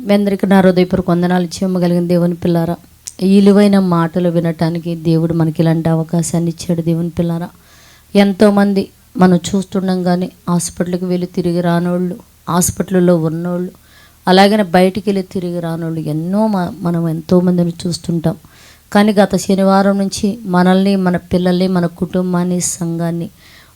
మీ అందరికీ నా హృదయపూర్వక వందనాలు చేయగలిగిన దేవుని పిల్లారా. ఇలువైన విలువైన మాటలు వినటానికి దేవుడు మనకి ఇలాంటి అవకాశాన్ని ఇచ్చాడు దేవుని పిల్లారా. ఎంతోమంది మనం చూస్తుండగానే హాస్పిటల్కి వెళ్ళి తిరిగి రానోళ్ళు హాస్పిటల్లో ఉన్నోళ్ళు అలాగనే బయటికి వెళ్ళి తిరిగి రానోళ్ళు ఎన్నో మ- మనం ఎంతోమందిని చూస్తుంటాం. కానీ గత శనివారం నుంచి మనల్ని మన పిల్లల్ని మన కుటుంబాన్ని సంఘాన్ని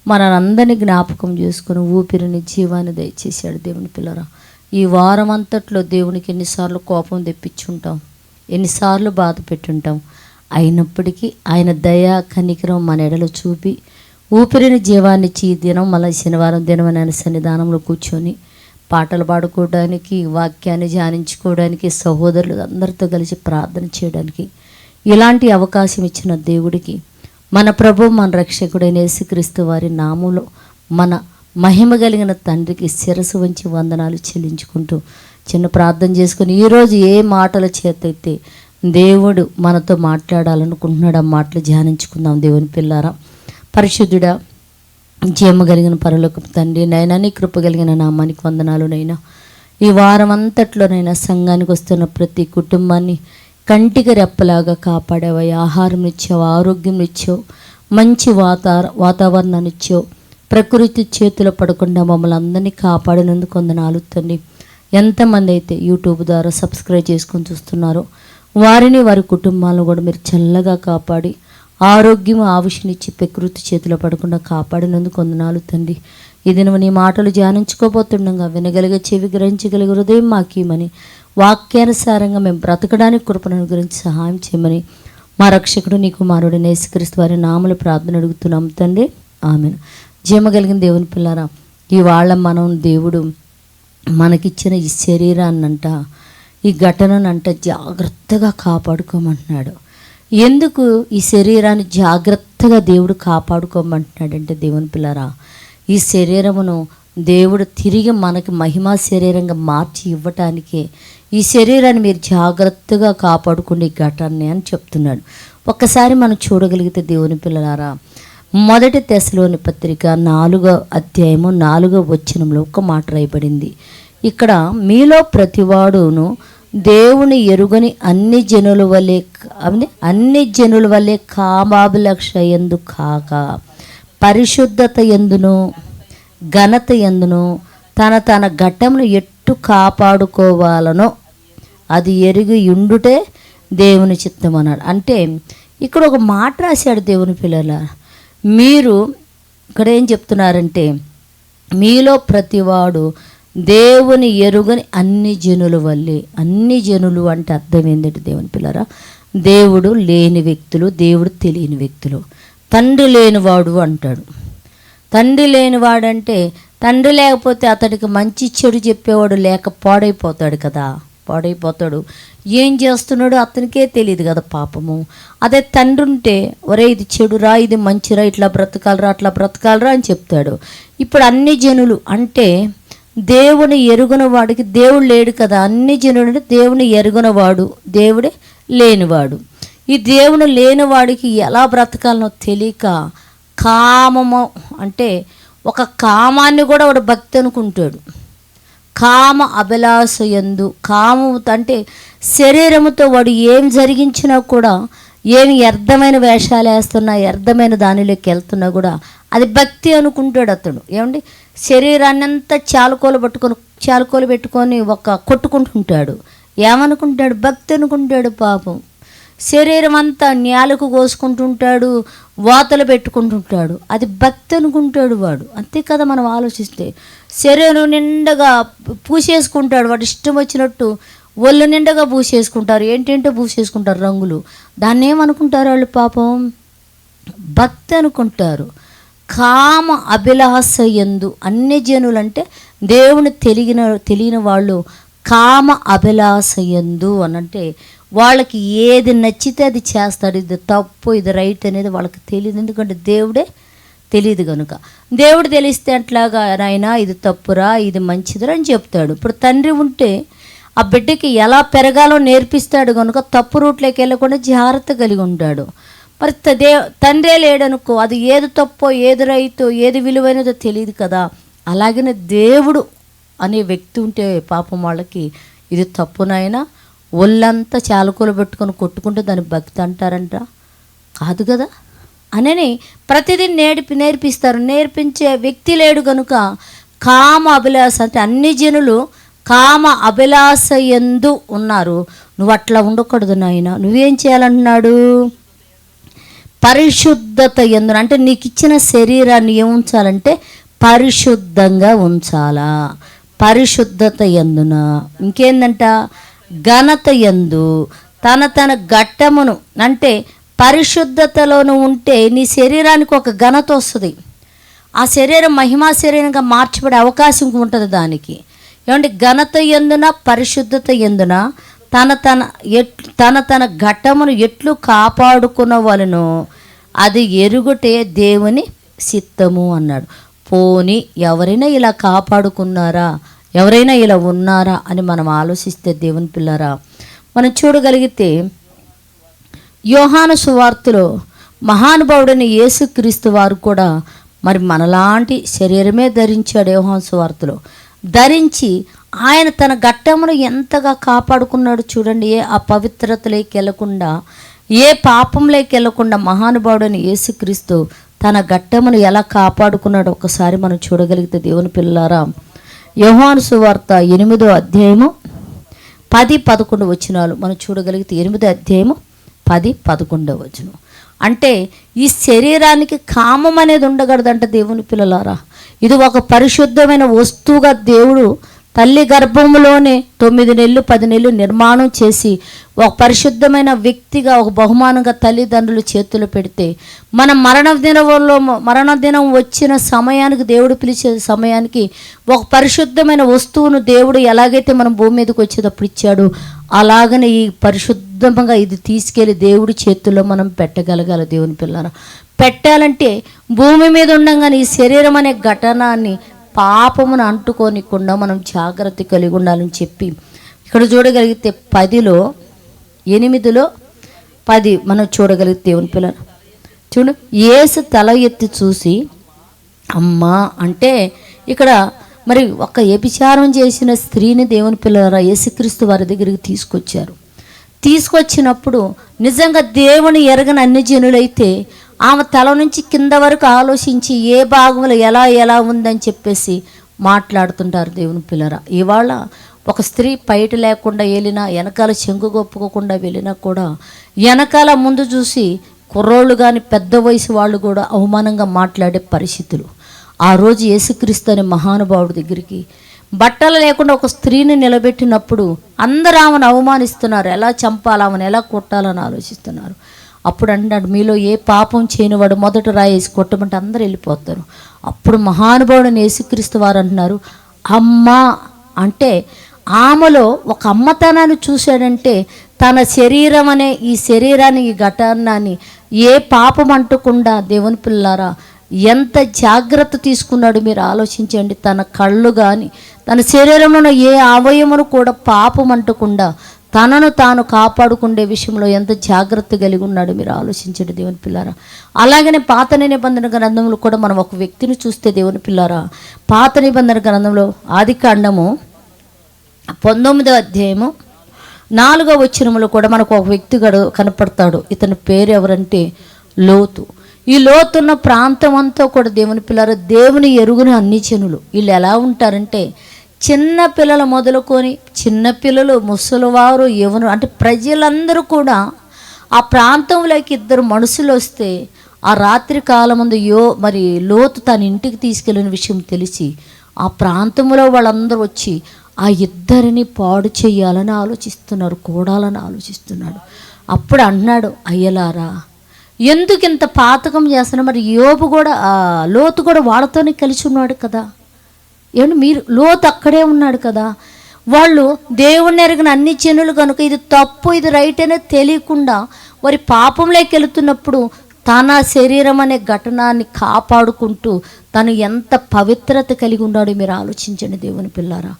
మనందరినీ జ్ఞాపకం చేసుకుని ఊపిరిని జీవాన్ని దయచేశాడు దేవుని పిల్లరా. ఈ వారం అంతట్లో దేవునికి ఎన్నిసార్లు కోపం తెప్పించుంటాం ఎన్నిసార్లు బాధ పెట్టుంటాం. అయినప్పటికీ ఆయన దయా కనికరం మన ఎడలో చూపి ఊపిరిని జీవాన్నిచ్చి ఈ దినం మళ్ళీ శనివారం దినం ఆయన సన్నిధానంలో కూర్చొని పాటలు పాడుకోవడానికి వాక్యాన్ని ధ్యానించుకోవడానికి సహోదరులు అందరితో కలిసి ప్రార్థన చేయడానికి ఇలాంటి అవకాశం ఇచ్చిన దేవుడికి మన ప్రభు మన రక్షకుడైన యేసుక్రీస్తు వారి నామంలో మన మహిమ కలిగిన తండ్రికి శిరసు వంచి వందనాలు చెల్లించుకుంటూ చిన్న ప్రార్థన చేసుకుని ఈరోజు ఏ మాటల చేతైతే దేవుడు మనతో మాట్లాడాలనుకుంటున్నాడు ఆ మాటలు ధ్యానించుకుందాం దేవుని పిల్లారా. పరిశుద్ధుడా జీమ కలిగిన పరలోకపు తండ్రి నైనా నీ కృప కలిగిన నామానికి వందనాలు నైనా. ఈ వారం అంతట్లోనైనా సంఘానికి వస్తున్న ప్రతి కుటుంబాన్ని కంటికి రెప్పలాగా కాపాడేవా ఆహారం ఇచ్చావు ఆరోగ్యం ఇచ్చావు మంచి వాతా వాతావరణాన్ని ఇచ్చావు. ప్రకృతి చేతిలో పడకుండా మమ్మల్ని అందరినీ కాపాడినందుకు వందనాలు తండ్రి ఎంతమంది అయితే యూట్యూబ్ ద్వారా సబ్స్క్రైబ్ చేసుకొని చూస్తున్నారో వారిని వారి కుటుంబాలను కూడా మీరు చల్లగా కాపాడి ఆరోగ్యం ఆవిషనిచ్చి ప్రకృతి చేతిలో పడకుండా కాపాడినందుకు వందనాలు తండ్రి ఇది నువ్వు నీ మాటలు ధ్యానించుకోబోతుండగా వినగలిగే చెవి గ్రహించగలిగే హృదయం మాకీమని వాక్యానుసారంగా మేము బ్రతకడానికి కృపణను గురించి సహాయం చేయమని మా రక్షకుడు నీ కుమారుడు నేసుక్రీస్తు వారి నామలు ప్రార్థన అడుగుతున్నాం తండ్రి ఆమెను. జీమ కలిగిన దేవుని పిల్లారా ఇవాళ మనం దేవుడు మనకిచ్చిన ఈ శరీరాన్నంట ఈ ఘటననంట జాగ్రత్తగా కాపాడుకోమంటున్నాడు. ఎందుకు ఈ శరీరాన్ని జాగ్రత్తగా దేవుడు కాపాడుకోమంటున్నాడంటే దేవుని పిల్లరా ఈ శరీరమును దేవుడు తిరిగి మనకి మహిమా శరీరంగా మార్చి ఇవ్వటానికే ఈ శరీరాన్ని మీరు జాగ్రత్తగా కాపాడుకునే ఘటాన్ని అని చెప్తున్నాడు. ఒక్కసారి మనం చూడగలిగితే దేవుని పిల్లలారా మొదటి దశలోని పత్రిక నాలుగో అధ్యాయము నాలుగో వచనంలో ఒక మాట రాయబడింది. ఇక్కడ మీలో ప్రతివాడును దేవుని ఎరుగని అన్ని జనుల వల్లే అన్ని జనుల వల్లే కామాభిలక్ష ఎందు కాక పరిశుద్ధత ఎందును ఘనత ఎందును తన తన ఘట్టమును ఎట్టు కాపాడుకోవాలనో అది ఎరిగి ఉండుటే దేవుని చిత్తం అన్నాడు అంటే ఇక్కడ ఒక మాట రాశాడు దేవుని పిల్లల మీరు ఇక్కడ ఏం చెప్తున్నారంటే మీలో ప్రతివాడు దేవుని ఎరుగని అన్ని జనుల వల్లే. అన్ని జనులు అంటే అర్థం ఏంటంటే దేవుని పిల్లరా? దేవుడు లేని వ్యక్తులు దేవుడు తెలియని వ్యక్తులు. తండ్రి లేనివాడు అంటాడు. తండ్రి లేనివాడంటే తండ్రి లేకపోతే అతడికి మంచి చెడు చెప్పేవాడు లేక పాడైపోతాడు కదా. పాడైపోతాడు. ఏం చేస్తున్నాడో అతనికే తెలియదు కదా పాపము. అదే తండ్రి ఉంటే ఒరే ఇది చెడురా ఇది మంచిరా ఇట్లా బ్రతకాలరా అట్లా బ్రతకాలరా అని చెప్తాడు. ఇప్పుడు అన్ని జనులు అంటే దేవుని ఎరుగున వాడికి దేవుడు లేడు కదా. అన్ని జనులు దేవుని ఎరుగునవాడు దేవుడే లేనివాడు. ఈ దేవుని లేనివాడికి ఎలా బ్రతకాలనో తెలియక కామము అంటే ఒక కామాన్ని కూడా వాడు భక్తి అనుకుంటాడు. కామ అభిలాషయందు ఎందు అంటే శరీరముతో వాడు ఏం జరిగించినా కూడా ఏమి వ్యర్థమైన వేషాలు వేస్తున్నా వ్యర్థమైన దానిలోకి వెళ్తున్నా కూడా అది భక్తి అనుకుంటాడు అతడు. ఏమండి? శరీరాన్ని అంతా చాలుకోలు పట్టుకొని చాలుకోలు పెట్టుకొని ఒక కొట్టుకుంటుంటాడు. ఏమనుకుంటాడు? భక్తి అనుకుంటాడు పాపం. శరీరం అంతా నేలకు కోసుకుంటుంటాడు వాతలు పెట్టుకుంటుంటాడు. అది భక్తి అనుకుంటాడు వాడు. అంతే కదా మనం ఆలోచిస్తే. శరీరం నిండగా పూసేసుకుంటాడు. వాడు ఇష్టం వచ్చినట్టు ఒళ్ళు నిండగా పూసేసుకుంటారు. ఏంటంటే పూసేసుకుంటారు రంగులు. దాన్ని ఏమనుకుంటారు వాళ్ళు పాపం? భక్తి అనుకుంటారు. కామ అభిలాష ఎందు అన్ని జనులు అంటే దేవుని తెలిగిన తెలియని వాళ్ళు కామ అభిలాష ఎందు అనంటే వాళ్ళకి ఏది నచ్చితే అది చేస్తాడు. ఇది తప్పు ఇది రైట్ అనేది వాళ్ళకి తెలియదు ఎందుకంటే దేవుడే తెలియదు కనుక దేవుడు తెలిస్తే అట్లాగా నాయన ఇది తప్పురా ఇది మంచిదిరా అని చెప్తాడు. ఇప్పుడు తండ్రి ఉంటే ఆ బిడ్డకి ఎలా పెరగాలో నేర్పిస్తాడు కనుక తప్పు రూట్లోకి వెళ్ళకుండా జాగ్రత్త కలిగి ఉంటాడు. మరి తదే దే తండ్రే లేడనుకో అది ఏది తప్పో ఏది రైతో ఏది విలువైనదో తెలియదు కదా. అలాగనే దేవుడు అనే వ్యక్తి ఉంటే పాపం వాళ్ళకి ఇది తప్పునైనా ఒళ్ళంతా చాలకూలు పెట్టుకొని కొట్టుకుంటే దాన్ని భక్తి అంటారంట కాదు కదా? అనని ప్రతిదీ నేర్పి నేర్పిస్తారు. నేర్పించే వ్యక్తి లేడు కనుక కామ అభిలాష అంటే అన్ని జనులు కామ అభిలాష ఎందు ఉన్నారు. నువ్వు అట్లా ఉండకూడదు నాయన. నువ్వేం చేయాలంటున్నాడు? పరిశుద్ధత ఎందున అంటే నీకు ఇచ్చిన శరీరాన్ని ఏం ఉంచాలంటే పరిశుద్ధంగా ఉంచాలా. పరిశుద్ధత ఎందున ఇంకేందంట? ఘనత ఎందు తన తన ఘట్టమును అంటే పరిశుద్ధతలోను ఉంటే నీ శరీరానికి ఒక ఘనత వస్తుంది. ఆ శరీరం మహిమా శరీరంగా మార్చబడే అవకాశం ఉంటుంది దానికి. ఏమంటే ఘనత ఎందున పరిశుద్ధత ఎందున తన తన ఎట్ తన తన ఘట్టమును ఎట్లు కాపాడుకున్న వాళ్ళను అది ఎరుగుటే దేవుని సిత్తము అన్నాడు. పోని ఎవరైనా ఇలా కాపాడుకున్నారా? ఎవరైనా ఇలా ఉన్నారా అని మనం ఆలోచిస్తే దేవుని పిల్లరా మనం చూడగలిగితే యోహాను సువార్తలో మహానుభావుడైన యేసుక్రీస్తు వారు కూడా మరి మనలాంటి శరీరమే ధరించాడు యోహాను సువార్తలో. ధరించి ఆయన తన ఘట్టమును ఎంతగా కాపాడుకున్నాడు చూడండి ఏ అపవిత్రతలోకి వెళ్ళకుండా ఏ పాపంలోకి వెళ్ళకుండా మహానుభావుడైన యేసుక్రీస్తు తన ఘట్టమును ఎలా కాపాడుకున్నాడో ఒకసారి మనం చూడగలిగితే దేవుని పిల్లారా యోహాను సువార్త ఎనిమిదో అధ్యాయము పది పదకొండు వచనాలు. మనం చూడగలిగితే ఎనిమిదో అధ్యాయము పది పదకొండవ వచనం. అంటే ఈ శరీరానికి కామం అనేది ఉండగలదంట దేవుని పిల్లలారా. ఇది ఒక పరిశుద్ధమైన వస్తువుగా దేవుడు తల్లి గర్భంలోనే తొమ్మిది నెలలు పది నెలలు నిర్మాణం చేసి ఒక పరిశుద్ధమైన వ్యక్తిగా ఒక బహుమానంగా తల్లిదండ్రులు చేతులు పెడితే మన మరణ దినంలో మరణ దినం వచ్చిన సమయానికి దేవుడు పిలిచే సమయానికి ఒక పరిశుద్ధమైన వస్తువును దేవుడు ఎలాగైతే మనం భూమి మీదకి వచ్చేటప్పుడు ఇచ్చాడు అలాగనే ఈ పరిశుద్ధంగా ఇది తీసుకెళ్ళి దేవుడి చేతుల్లో మనం పెట్టగలగాలి దేవుని పిల్లల పెట్టాలంటే భూమి మీద ఉండగానే ఈ శరీరం అనే ఘటనాన్ని పాపమును అంటుకోనికుండా మనం జాగ్రత్త కలిగి ఉండాలని చెప్పి ఇక్కడ చూడగలిగితే పదిలో ఎనిమిదిలో పది మనం చూడగలిగితే దేవుని పిల్లలు. చూడు ఏసు తల ఎత్తి చూసి అమ్మా అంటే ఇక్కడ మరి ఒక వ్యభిచారం చేసిన స్త్రీని దేవుని పిల్లల యేసుక్రీస్తు వారి దగ్గరికి తీసుకొచ్చారు. తీసుకొచ్చినప్పుడు నిజంగా దేవుని ఎరగని అన్ని జనులైతే ఆమె తల నుంచి కింద వరకు ఆలోచించి ఏ భాగంలో ఎలా ఎలా ఉందని చెప్పేసి మాట్లాడుతుంటారు దేవుని పిల్లరా. ఇవాళ ఒక స్త్రీ పైట లేకుండా వెళ్ళినా వెనకాల చెంగు గొప్పుకోకుండా వెళ్ళినా కూడా వెనకాల ముందు చూసి కుర్రోళ్ళు కానీ పెద్ద వయసు వాళ్ళు కూడా అవమానంగా మాట్లాడే పరిస్థితులు. ఆ రోజు యేసుక్రీస్తు అనే మహానుభావుడి దగ్గరికి బట్టలు లేకుండా ఒక స్త్రీని నిలబెట్టినప్పుడు అందరూ ఆమెను అవమానిస్తున్నారు. ఎలా చంపాలి ఆమెను ఎలా కొట్టాలని ఆలోచిస్తున్నారు. అప్పుడు అంటాడు మీలో ఏ పాపం చేయనివాడు మొదట రాయేసి కొట్టమంటే అందరూ వెళ్ళిపోతారు. అప్పుడు మహానుభావుడు యేసుక్రీస్తు వారు అంటున్నారు అమ్మా అంటే ఆమెలో ఒక అమ్మతనాన్ని చూశాడంటే తన శరీరం అనే ఈ శరీరాన్ని ఈ ఘటనాన్ని ఏ పాపం అంటకుండా దేవుని పిల్లారా ఎంత జాగ్రత్త తీసుకున్నాడు మీరు ఆలోచించండి. తన కళ్ళు కానీ తన శరీరంలో ఏ అవయమును కూడా పాపం అంటకుండా తనను తాను కాపాడుకునే విషయంలో ఎంత జాగ్రత్త కలిగి ఉన్నాడు మీరు ఆలోచించండి దేవుని పిల్లారా. అలాగనే పాత నిబంధన గ్రంథంలో కూడా మనం ఒక వ్యక్తిని చూస్తే దేవుని పిల్లారా పాత నిబంధన గ్రంథంలో ఆది కాండము పంతొమ్మిదో అధ్యాయము నాలుగో వచ్చినములో కూడా మనకు ఒక వ్యక్తి గడు కనపడతాడు. ఇతని పేరు ఎవరంటే లోతు. ఈ లోతున్న ప్రాంతం అంతా కూడా దేవుని పిల్లలు దేవుని ఎరుగున అన్ని చెనులు వీళ్ళు ఎలా ఉంటారంటే చిన్న పిల్లలు మొదలుకొని చిన్న పిల్లలు ముసలివారు ఎవరు అంటే ప్రజలందరూ కూడా ఆ ప్రాంతంలోకి ఇద్దరు మనుషులు వస్తే ఆ రాత్రి కాలమందు యో మరి లోతు తన ఇంటికి తీసుకెళ్ళిన విషయం తెలిసి ఆ ప్రాంతంలో వాళ్ళందరూ వచ్చి ఆ ఇద్దరిని పాడు చేయాలని ఆలోచిస్తున్నారు కూడాలని ఆలోచిస్తున్నాడు. అప్పుడు అన్నాడు అయ్యలారా ఎందుకు ఇంత పాతకం చేస్తున్నా మరి యోబు కూడా లోతు కూడా వాళ్ళతోనే కలిసి ఉన్నాడు కదా. ఏమంటే మీరు లోతు అక్కడే ఉన్నాడు కదా. వాళ్ళు దేవుణ్ణి ఎరిగిన అన్ని జనులు కనుక ఇది తప్పు ఇది రైట్ అనేది తెలియకుండా వారి పాపంలోకి వెళుతున్నప్పుడు తన శరీరం అనే ఘటనాన్ని కాపాడుకుంటూ తను ఎంత పవిత్రత కలిగి ఉన్నాడో మీరు ఆలోచించండి దేవుని పిల్లారా.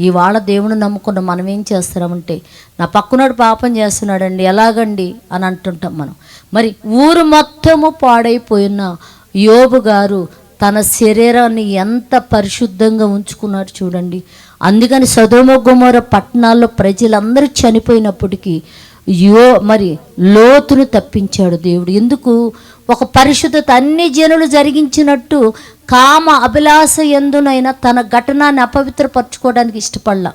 ఇవాళ దేవుని నమ్ముకున్న మనం ఏం చేస్తున్నామంటే నా పక్కనోడు పాపం చేస్తున్నాడండి ఎలాగండి అని అంటుంటాం మనం. మరి ఊరు మొత్తము పాడైపోయిన యోబు గారు తన శరీరాన్ని ఎంత పరిశుద్ధంగా ఉంచుకున్నాడు చూడండి. అందుకని సదోమ గుమర పట్టణాల్లో ప్రజలందరూ చనిపోయినప్పటికీ యో మరి లోతును తప్పించాడు దేవుడు. ఎందుకు? ఒక పరిశుద్ధత అన్ని జనులు జరిగించినట్టు కామ అభిలాష ఎందునైనా తన ఘటనాన్ని అపవిత్రపరచుకోవడానికి ఇష్టపడలా.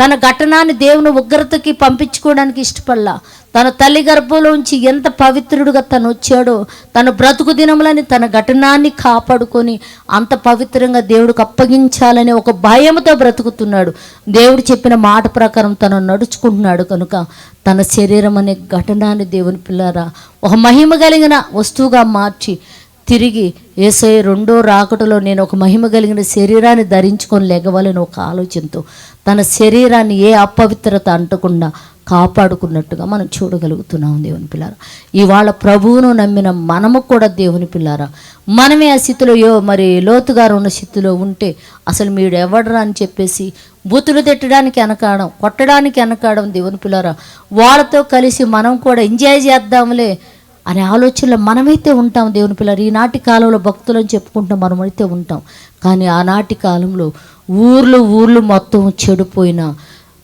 తన ఘటనాన్ని దేవుని ఉగ్రతకి పంపించుకోవడానికి ఇష్టపడలా. తన తల్లి గర్భంలోంచి ఎంత పవిత్రుడుగా తను వచ్చాడో తన బ్రతుకు దినములని తన ఘటనాన్ని కాపాడుకొని అంత పవిత్రంగా దేవుడికి అప్పగించాలని ఒక భయంతో బ్రతుకుతున్నాడు. దేవుడు చెప్పిన మాట ప్రకారం తను నడుచుకుంటున్నాడు కనుక తన శరీరం అనే ఘటనాన్ని దేవుని పిల్లారా ఒక మహిమ కలిగిన వస్తువుగా మార్చి తిరిగి ఏసై రెండో రాకటలో నేను ఒక మహిమ కలిగిన శరీరాన్ని ధరించుకొని లెగవాలని ఒక ఆలోచనతో తన శరీరాన్ని ఏ అపవిత్రత అంటకుండా కాపాడుకున్నట్టుగా మనం చూడగలుగుతున్నాం దేవుని పిల్లారా. ఇవాళ ప్రభువును నమ్మిన మనము కూడా దేవుని పిల్లారా. మనమే ఆ స్థితిలో యో మరి లోతుగారు ఉన్న స్థితిలో ఉంటే అసలు మీరు ఎవడరా అని చెప్పేసి బూతులు తిట్టడానికి వెనకాడం కొట్టడానికి వెనకాడం దేవుని పిల్లారా. వాళ్ళతో కలిసి మనం కూడా ఎంజాయ్ చేద్దాంలే. అనే ఆలోచనలో మనమైతే ఉంటాం దేవుని పిల్లలు. ఈనాటి కాలంలో భక్తులని చెప్పుకుంటాం మనమైతే ఉంటాం. కానీ ఆనాటి కాలంలో ఊర్లు ఊర్లు మొత్తం చెడిపోయినా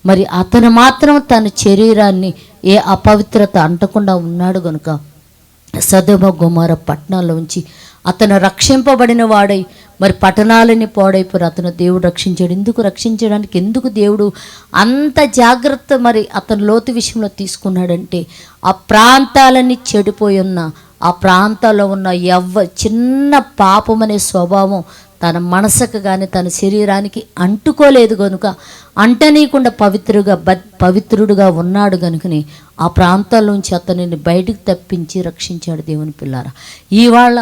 మరి అతను మాత్రం తన శరీరాన్ని ఏ అపవిత్రత అంటకుండా ఉన్నాడు గనుక సదమ గుమార పట్టణాల్లో ఉంచి అతను రక్షింపబడిన వాడై మరి పట్టణాలని పాడైపోయి అతను దేవుడు రక్షించాడు. ఎందుకు రక్షించడానికి? ఎందుకు దేవుడు అంత జాగ్రత్త మరి అతను లోతు విషయంలో తీసుకున్నాడంటే ఆ ప్రాంతాలన్నీ చెడిపోయి ఉన్న ఆ ప్రాంతాల్లో ఉన్న ఎవ్వ చిన్న పాపం అనే స్వభావం తన మనసుకు కానీ తన శరీరానికి అంటుకోలేదు కనుక అంటనీయకుండా పవిత్రుగా బ పవిత్రుడుగా ఉన్నాడు కనుకని ఆ ప్రాంతాల నుంచి అతనిని బయటికి తప్పించి రక్షించాడు దేవుని పిల్లారా. ఇవాళ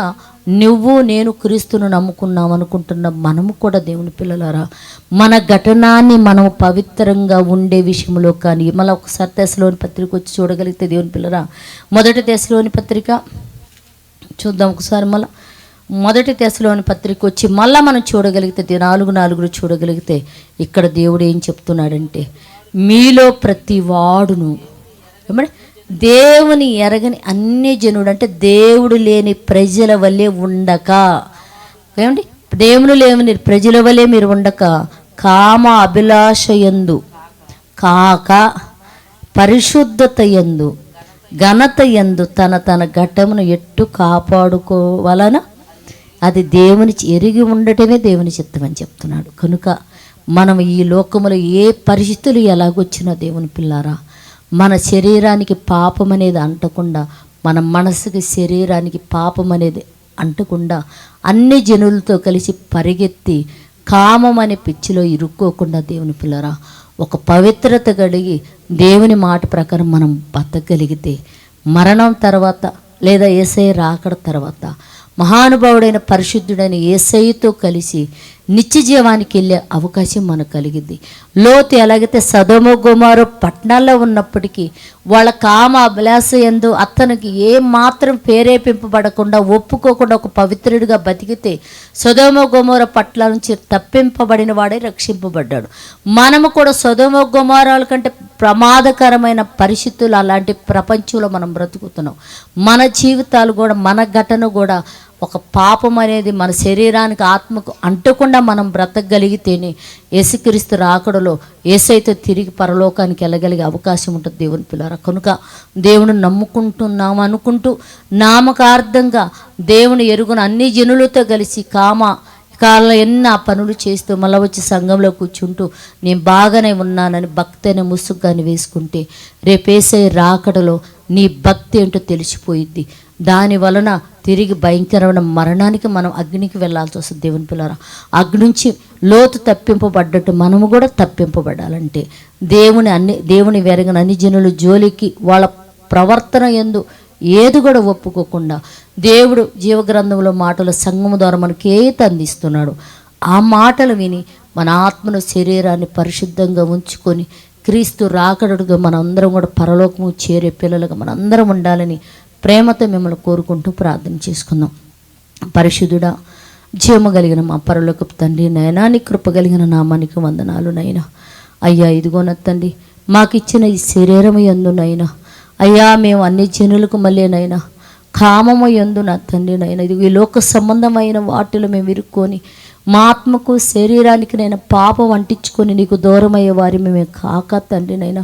నువ్వు నేను క్రీస్తును నమ్ముకున్నాం అనుకుంటున్న మనము కూడా దేవుని పిల్లలారా మన ఘటనాన్ని మనం పవిత్రంగా ఉండే విషయంలో కానీ మళ్ళీ ఒకసారి దశలోని పత్రిక వచ్చి చూడగలిగితే దేవుని పిల్లరా మొదటి దశలోని పత్రిక చూద్దాం ఒకసారి మళ్ళీ. మొదటి దశలోని పత్రిక వచ్చి మళ్ళీ మనం చూడగలిగితే నాలుగు నాలుగులు చూడగలిగితే ఇక్కడ దేవుడు ఏం చెప్తున్నాడంటే మీలో ప్రతి వాడును ఏమంటే దేవుని ఎరగని అన్ని జనుడు అంటే దేవుడు లేని ప్రజల వల్లే ఉండక. ఏమండి? దేవుడు లేని ప్రజల వల్లే మీరు ఉండక. కామ అభిలాష యందు కాక పరిశుద్ధత యందు ఘనత యందు తన తన ఘట్టమును ఎట్టు కాపాడుకోవాలన అది దేవుని ఎరిగి ఉండటమే దేవుని చిత్తం అని చెప్తున్నాడు. కనుక మనం ఈ లోకములో ఏ పరిస్థితులు ఎలాగొచ్చినా దేవుని పిల్లారా మన శరీరానికి పాపం అనేది అంటకుండా మన మనసుకి శరీరానికి పాపం అనేది అంటకుండా అన్ని జనులతో కలిసి పరిగెత్తి కామం అనే పిచ్చిలో ఇరుక్కోకుండా దేవుని పిల్లరా ఒక పవిత్రత కలిగి దేవుని మాట ప్రకారం మనం బతకగలిగితే మరణం తర్వాత లేదా ఏసై రాకడ తర్వాత మహానుభావుడైన పరిశుద్ధుడైన ఏసైతో కలిసి నిత్య జీవానికి వెళ్ళే అవకాశం మనకు కలిగింది. లోతు ఎలాగైతే సదోమ గుమారు పట్టణాల్లో ఉన్నప్పటికీ వాళ్ళ కామ అభిలాష ఎందు అతనికి ఏ మాత్రం ప్రేరేపింపబడకుండా ఒప్పుకోకుండా ఒక పవిత్రుడిగా బతికితే సదోమ గుమార పట్ల నుంచి తప్పింపబడిన వాడే రక్షింపబడ్డాడు. మనము కూడా సదోమ గుమారాల కంటే ప్రమాదకరమైన పరిస్థితులు అలాంటి ప్రపంచంలో మనం బ్రతుకుతున్నాం. మన జీవితాలు కూడా మన ఘటన కూడా ఒక పాపం అనేది మన శరీరానికి ఆత్మకు అంటకుండా మనం బ్రతకగలిగితేనే యేసుక్రీస్తు రాకడలో ఏసైతే తిరిగి పరలోకానికి వెళ్ళగలిగే అవకాశం ఉంటుంది దేవుని పిల్లరా. కనుక దేవుని నమ్ముకుంటున్నాం అనుకుంటూ నామకార్థంగా దేవుని ఎరుగున అన్ని జనులతో కలిసి కామ కాళ్ళ ఎన్నో పనులు చేస్తూ మళ్ళీ వచ్చి సంఘంలో కూర్చుంటూ నేను బాగానే ఉన్నానని భక్తి అనే ముసుగ్గాని వేసుకుంటే రేపేసే రాకడలో నీ భక్తి ఏంటో తెలిసిపోయిద్ది. దాని వలన తిరిగి భయంకరమైన మరణానికి మనం అగ్నికి వెళ్ళాల్సి వస్తుంది దేవుని పిల్లరా. అగ్ని నుంచి లోతు తప్పింపబడ్డట్టు మనము కూడా తప్పింపబడాలంటే దేవుని అన్ని దేవుని వెరగిన అన్ని జనులు జోలికి వాళ్ళ ప్రవర్తన ఎందు ఏది కూడా ఒప్పుకోకుండా దేవుడు జీవగ్రంథంలో మాటలు సంఘము ద్వారా మనకి ఏది అందిస్తున్నాడు ఆ మాటలు విని మన ఆత్మను శరీరాన్ని పరిశుద్ధంగా ఉంచుకొని క్రీస్తు రాకడుగా మనందరం కూడా పరలోకము చేరే పిల్లలుగా మనందరం ఉండాలని ప్రేమతో మిమ్మల్ని కోరుకుంటూ ప్రార్థన చేసుకుందాం. పరిశుద్ధుడా జీవము కలిగిన మా పరలోకపు తండ్రి నయనా నీ కృప కలిగిన నామానికి వందనాలు నైనా. అయ్యా ఇదిగోన తండ్రి మాకిచ్చిన ఈ శరీరము ఎందునైనా అయ్యా మేము అన్ని జనులకు మళ్ళీనైనా కామము ఎందు నా తండ్రి నైనా. ఇది ఈ లోక సంబంధమైన వాటిలో మేము ఇరుక్కొని మా ఆత్మకు శరీరానికి నేను పాపం అంటించుకొని నీకు దూరమయ్యే వారి మేము కాక తండ్రి నైనా.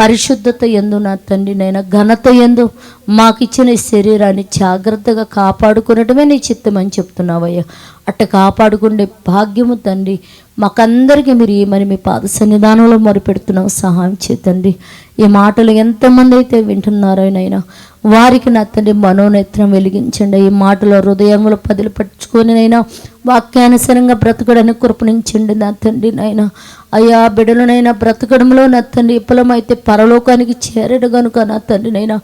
పరిశుద్ధత ఎందు నా తండ్రి నైనా ఘనత ఎందు మాకు ఇచ్చిన శరీరాన్ని జాగ్రత్తగా కాపాడుకునటమే నీ చిత్తం అని చెప్తున్నావయ్యా. అట్ట కాపాడుకునే భాగ్యము తండ్రి మాకందరికీ మీరు ఏమని మీ పాద సన్నిధానంలో మొరపెడుతున్నాం సహాయం చేతండి ఈ మాటలు ఎంతమంది అయితే వింటున్నారో నైనా వారికి నా తండ్రి మనోనేత్రం వెలిగించండి. ఈ మాటలో హృదయంలో పదిలు పట్టుకొనినైనా వాక్యానుసరంగా బ్రతకడానికి కృపణించండి నా తండ్రి నైనా అయ్యా బిడలనైనా బ్రతకడంలో నా తండ్రి విఫలమైతే పరలోకానికి చేరడు గనుక నా తండ్రి నైనా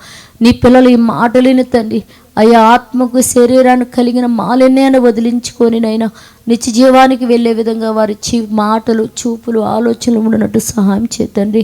నీ పిల్లలు ఈ మాటలేని తండ్రి అయ్యా ఆత్మకు శరీరానికి కలిగిన మాలిన్యాన్ని వదిలించుకొని నైనా నిత్య జీవానికి వెళ్ళే విధంగా వారి చీ మాటలు చూపులు ఆలోచనలు ఉండనట్టు సహాయం చేతండి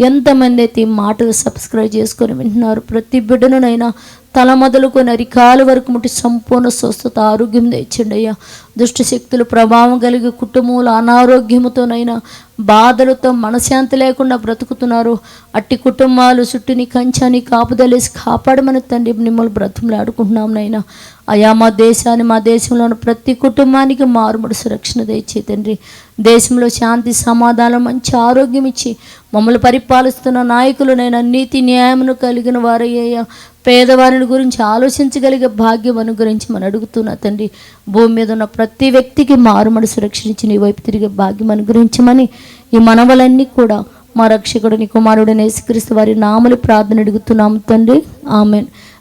ఎంతమంది అయితే ఈ మాటలు సబ్స్క్రైబ్ చేసుకొని వింటున్నారు ప్రతి బిడ్డనునైనా తల మొదలుకొని అరికాలు వరకు ముట్టి సంపూర్ణ స్వస్థత ఆరోగ్యం తెచ్చండి అయ్యా. దుష్టశక్తులు ప్రభావం కలిగి కుటుంబంలో అనారోగ్యముతోనైనా బాధలతో మనశాంతి లేకుండా బ్రతుకుతున్నారు. అట్టి కుటుంబాలు చుట్టూని కంచాని కాపుదలేసి కాపాడమని తండ్రి మిమ్మల్ని బ్రతుములు ఆడుకుంటున్నాం నైనా అయా మా దేశాన్ని మా దేశంలో ఉన్న ప్రతి కుటుంబానికి మారుమడి సురక్షణ తెచ్చి తండ్రి. దేశంలో శాంతి సమాధానం మంచి ఆరోగ్యం ఇచ్చి మమ్మల్ని పరిపాలిస్తున్న నాయకులనైనా నీతి న్యాయమును కలిగిన వారయ్యా. పేదవారిని గురించి ఆలోచించగలిగే భాగ్యం అనుగురించి మనం అడుగుతున్నా తండ్రి. భూమి మీద ఉన్న ప్రతి వ్యక్తికి మారుమడి సురక్షించి నీ వైపు తిరిగే భాగ్యం అనుగ్రహించమని ఈ మనవలన్నీ కూడా మా రక్షకుడిని కుమారుడిని నేసుక్రీస్తు వారి నామలు ప్రార్థన అడుగుతున్నాము తండ్రి. ఆమెన్.